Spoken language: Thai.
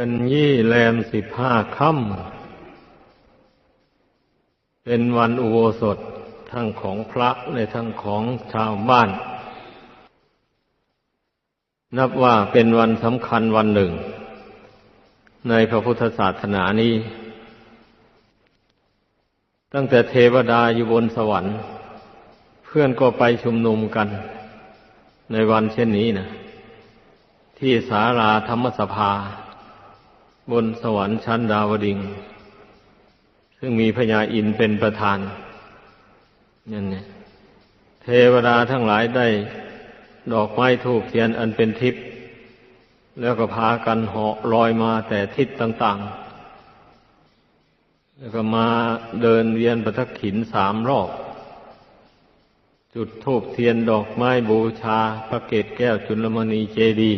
เป็นยี่แรมสิบห้าค่ำเป็นวันอุโบสถทั้งของพระและทั้งของชาวบ้าน นับว่าเป็นวันสำคัญวันหนึ่ง ในพระพุทธศาสนานี้ ตั้งแต่เทวดาอยู่บนสวรรค์ เพื่อนก็ไปชุมนุมกัน ในวันเช่นนี้นะที่ศาลาธรรมสภา บนสวรรค์ชั้นดาวดิง ซึ่งมีพญาอินเป็นประธานนั่นเนี่ยเทวดาทั้งหลายได้ดอกไม้ทูกเทียนอันเป็นทิพย์แล้วก็พากันเหาะลอยมาแต่ทิศต่างๆ แล้วก็มาเดินเวียนประทักขินสามรอบ จุดทูบเทียนดอกไม้บูชาพระเกศแก้วจุลมณีเจดีย์